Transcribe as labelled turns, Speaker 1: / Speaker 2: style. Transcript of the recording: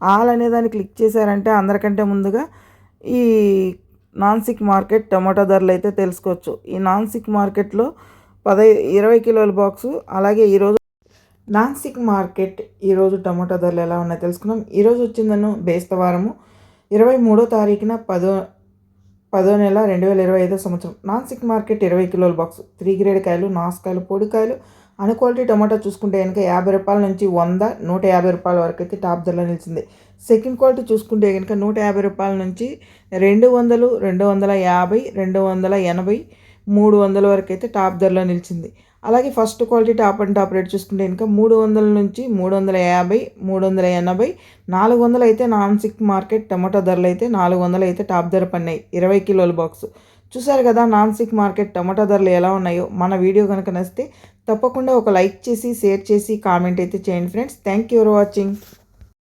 Speaker 1: All అనే దాన్ని click చేశారంటే అందరికంటే ముందుగా ఈ నాన్సిక్ మార్కెట్ టమాటో ధరలు అయితే తెలుసుకోవచ్చు. ఈ నాన్సిక్ మార్కెట్లో పదై ఇరవై కిలోల బాక్సు అలాగే ఈరోజు నాన్సిక్ మార్కెట్ ఈరోజు టమాటో ధరలు ఎలా ఉన్నాయో తెలుసుకున్నాం ఈరోజు వచ్చిందను బేస్తవారము. ఇరవై మూడో తారీఖున పదో పదో నెల రెండు వేల ఇరవై ఐదో సంవత్సరం. నాన్సిక్ మార్కెట్ ఇరవై కిలోల బాక్స్. త్రీ గ్రేడ్ కాయలు నాసుకాయలు పొడికాయలు క్వాలిటీ టమాటా చూసుకుంటే కనుక యాభై రూపాయల నుంచి వంద నూట యాభై రూపాయల వరకు అయితే టాప్ ధరలో నిలిచింది. సెకండ్ క్వాలిటీ చూసుకుంటే కనుక నూట యాభై రూపాయల నుంచి రెండు వందలు రెండు వందల యాభై రెండు వందల ఎనభై మూడు వందల వరకు అయితే టాప్ ధరలో నిలిచింది. అలాగే first quality top and top rate చూసుకుంటే కనుక మూడు వందల నుంచి మూడు వందల యాభై మూడు వందల ఎనభై నాలుగు వందలు అయితే నాన్ సిక్ మార్కెట్ టమాటో ధరలు అయితే నాలుగు వందలు అయితే టాప్ ధర పడినాయి. ఇరవై కిలోల బాక్స్. చూసారు కదా నాన్ సిక్ మార్కెట్ టమాటా ధరలు ఎలా ఉన్నాయో? మన వీడియో కనుక నచ్చితే తప్పకుండా ఒక లైక్ చేసి షేర్ చేసి కామెంట్ అయితే చేయండి friends. Thank you for watching